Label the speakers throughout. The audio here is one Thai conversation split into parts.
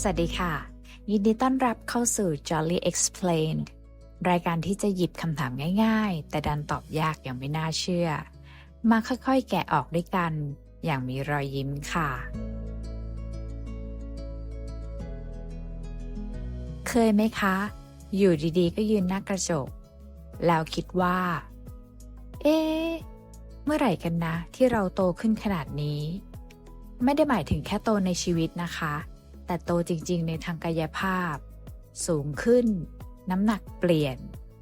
Speaker 1: สวัสดีค่ะ ยินดีต้อนรับเข้าสู่ Jolly Explained รายการที่จะหยิบคำถามง่ายๆ แต่ดันตอบยากอย่างไม่น่าเชื่อ มาค่อยๆ แกะออกด้วยกัน อย่างมีรอยยิ้มค่ะ เคยไหมคะ อยู่ดีๆ ก็ยืนหน้ากระจก แล้วคิดว่า เอ๊เมื่อไหร่กันนะ ที่เราโตขึ้นขนาดนี้ ไม่ได้หมายถึงแค่โตในชีวิตนะคะ แต่โตจริงๆ ในทางกายภาพ สูงขึ้น น้ำหนักเปลี่ยน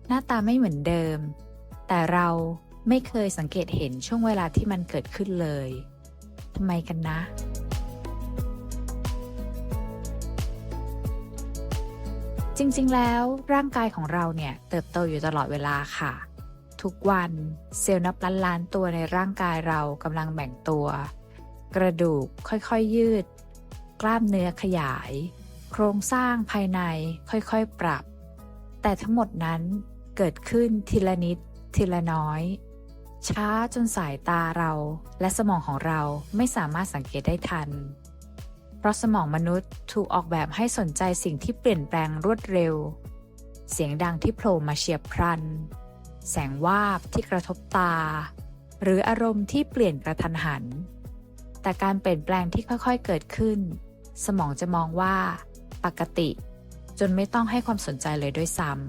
Speaker 1: หน้าตาไม่เหมือนเดิม แต่เราไม่เคยสังเกตเห็นช่วงเวลาที่มันเกิดขึ้นเลยทำไมกันนะ จริงๆ แล้วร่างกายของเราเนี่ยเติบโตอยู่ตลอดเวลาค่ะ ทุกวันเซลล์นับล้านล้านๆตัวในร่างกายเรากำลังแบ่งตัว กระดูกค่อยๆยืด กล้ามเนื้อขยาย โครงสร้างภายในค่อยๆปรับ แต่ทั้งหมดนั้นเกิดขึ้นทีละนิด ทีละน้อย ช้าจนสายตาเราและสมองของเราไม่สามารถสังเกตได้ทัน เพราะสมองมนุษย์ถูกออกแบบให้สนใจสิ่งที่เปลี่ยนแปลงรวดเร็ว เสียงดังที่โผล่มาเฉียบพลัน แสงวาบที่กระทบตา หรืออารมณ์ที่เปลี่ยนกระทันหันแต่การเปลี่ยนแปลงที่ค่อยๆ เกิดขึ้น สมองจะมองว่า ปกติ จนไม่ต้องให้ความสนใจเลยด้วยซ้ำ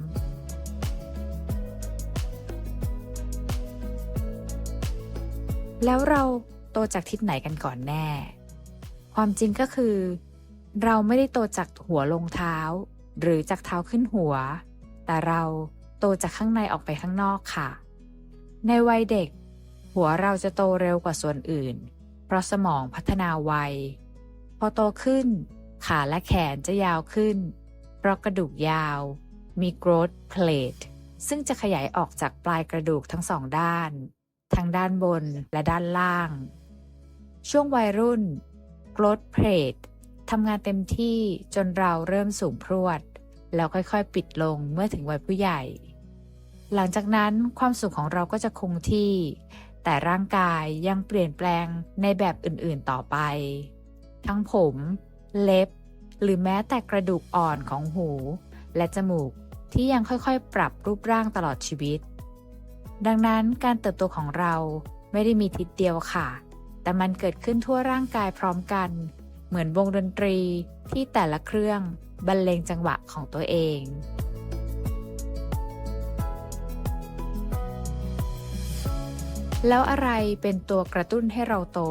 Speaker 1: แล้วเราโตจากทิศไหนกันก่อนแน่ ความจริงก็คือ เราไม่ได้โตจากหัวลงเท้า หรือจากเท้าขึ้นหัว แต่เราโตจากข้างในออกไปข้างนอกค่ะ ในวัยเด็ก หัวเราจะโตเร็วกว่าส่วนอื่น เพราะสมองพัฒนาไว พอโตขึ้น ขาและแขนจะยาวขึ้น เพราะกระดูกยาว มี growth plate ซึ่งจะขยายออกจากปลายกระดูกทั้งสองด้าน ทั้งด้านบนและด้านล่าง ช่วงวัยรุ่น growth plate ทำงานเต็มที่จนเราเริ่มสูงพรวด แล้วค่อยๆ ปิดลงเมื่อถึงวัยผู้ใหญ่ หลังจากนั้นความสุขของเราก็จะคงที่ แต่ร่างกายยังเปลี่ยนแปลงในแบบอื่นๆต่อไป ทั้งผม เล็บ หรือแม้แต่กระดูกอ่อนของหู และจมูกที่ยังค่อยๆ ปรับรูปร่างตลอดชีวิต ดังนั้นการเติบโตของเราไม่ได้มีทิศเดียวค่ะ แต่มันเกิดขึ้นทั่วร่างกายพร้อมกัน เหมือนวงดนตรีที่แต่ละเครื่องบรรเลงจังหวะของตัวเองแล้วอะไรเป็นตัวกระตุ้นให้เราโต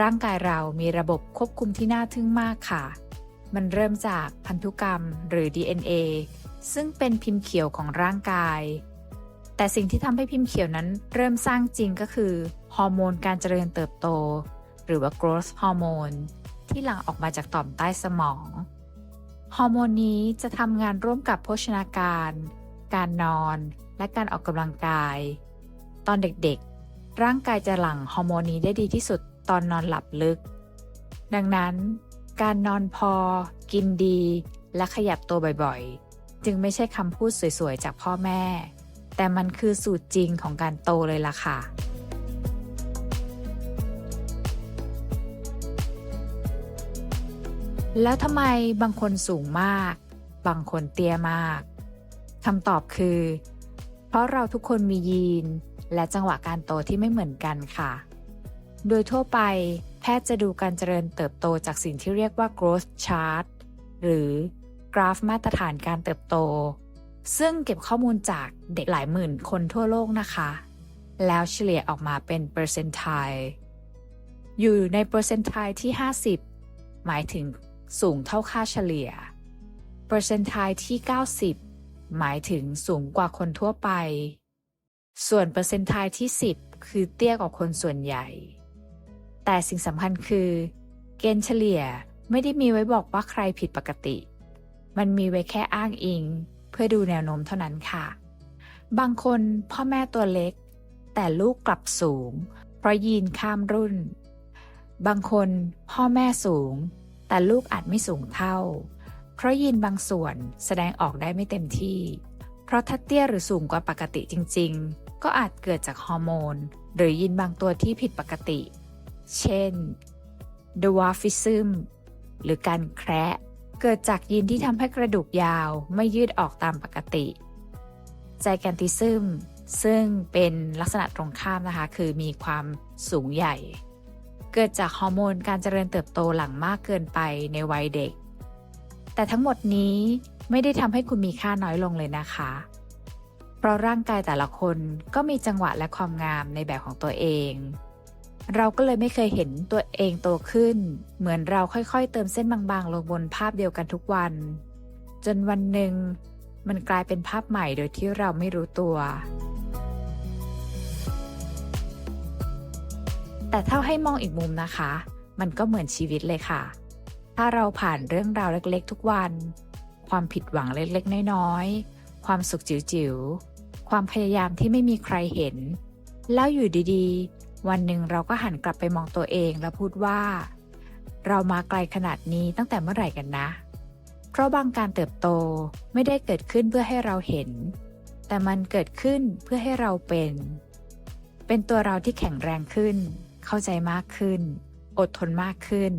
Speaker 1: ร่างกายเรามีระบบควบคุมที่น่าทึ่งมากค่ะ มันเริ่มจากพันธุกรรมหรือ DNA ซึ่งเป็นพิมพ์เขียวของร่างกาย แต่สิ่งที่ทำให้พิมพ์เขียวนั้นเริ่มสร้างจริงก็คือฮอร์โมนการเจริญเติบโต หรือว่า growth hormone ที่หลั่งออกมาจากต่อมใต้สมอง ฮอร์โมนนี้จะทำงานร่วมกับโภชนาการ การนอน และการออกกำลังกาย ตอนเด็กๆ ร่างกายจะหลั่งฮอร์โมนนี้ได้ดีที่สุด ตอนนอนหลับลึก ดังนั้น การนอนพอ กินดี และขยับตัวบ่อยๆ จึงไม่ใช่คำพูดสวยๆ จากพ่อแม่ แต่มันคือสูตรจริงของการโตเลยล่ะค่ะแล้วทำไมบางคนสูงมาก บางคนเตี้ยมากคำตอบคือ เพราะเราทุกคนมียีน และจังหวะการโตที่ไม่เหมือนกันค่ะ โดยทั่วไป แพทย์จะดูการเจริญเติบโตจากสิ่งที่เรียกว่า growth chart หรือกราฟมาตรฐานการเติบโต ซึ่งเก็บข้อมูลจากเด็กหลายหมื่นคนทั่วโลกนะคะ แล้วเฉลี่ยออกมาเป็นเปอร์เซนต์ไทอยู่ในเปอร์เซนต์ไทที่ 50 หมายถึงสูงเท่าค่าเฉลี่ยเปอร์เซนต์ไทที่ 90 หมายถึงสูงกว่าคนทั่วไป ส่วนเปอร์เซนต์ไทที่ 10 คือเตี้ยกว่าคนส่วนใหญ่ แต่สิ่งสำคัญคือ เกณฑ์เฉลี่ยไม่ได้มีไว้บอกว่าใครผิดปกติ มันมีไว้แค่อ้างอิง เพื่อดูแนวโน้มเท่านั้นค่ะ บางคนพ่อแม่ตัวเล็ก แต่ลูกกลับสูง เพราะยีนข้ามรุ่น บางคนพ่อแม่สูง แต่ลูกอาจไม่สูงเท่า เพราะยีนบางส่วนแสดงออกได้ไม่เต็มที่ เพราะถ้าเตี้ยหรือสูงกว่าปกติจริง ๆ ก็อาจเกิดจากฮอร์โมน หรือยีนบางตัวที่ผิดปกติ เช่น dwarfism หรือการแคระเกิดจากยีนที่ทำให้กระดูกยาวไม่ยืดออกตามปกติ ไจแกนติซึมซึ่งเป็นลักษณะตรงข้ามนะคะ คือมีความสูงใหญ่ เกิดจากฮอร์โมนการเจริญเติบโตหลังมากเกินไปในวัยเด็ก แต่ทั้งหมดนี้ไม่ได้ทำให้คุณมีค่าน้อยลงเลยนะคะ เพราะร่างกายแต่ละคนก็มีจังหวะและความงามในแบบของตัวเอง เราก็เลยไม่เคยเห็นตัวเองโตขึ้น เหมือนเราค่อยๆ เติมเส้นบางๆ ลงบนภาพเดียวกันทุกวัน จนวันหนึ่ง มันกลายเป็นภาพใหม่โดยที่เราไม่รู้ตัว แต่ถ้าให้มองอีกมุมนะคะ มันก็เหมือนชีวิตเลยค่ะ ถ้าเราผ่านเรื่องราวเล็กๆ ทุกวัน ความผิดหวังเล็กๆ น้อยๆ ความสุขจิ๋วๆ ความพยายามที่ไม่มีใครเห็น แล้วอยู่ดีๆ วันหนึ่งเราก็หันกลับไปมองตัวเองแล้วพูดว่า เรามาไกลขนาดนี้ตั้งแต่เมื่อไหร่กันนะ เพราะบางการเติบโตไม่ได้เกิดขึ้นเพื่อให้เราเห็น แต่มันเกิดขึ้นเพื่อให้เราเป็น เป็นตัวเราที่แข็งแรงขึ้น เข้าใจมากขึ้น อดทนมากขึ้น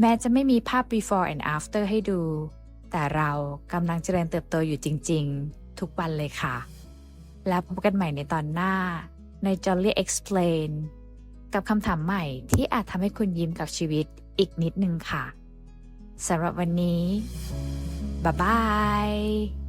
Speaker 1: แม้จะไม่มีภาพ before and after ให้ดู แต่เรากำลังเจริญเติบโตอยู่จริง ๆ ทุกวันเลยค่ะ แล้วพบกันใหม่ในตอนหน้า ใน Jolly Explain กับคำถามใหม่ที่อาจทำให้คุณยิ้มกับชีวิตอีกนิดนึงค่ะสำหรับวันนี้ บ๊ายบาย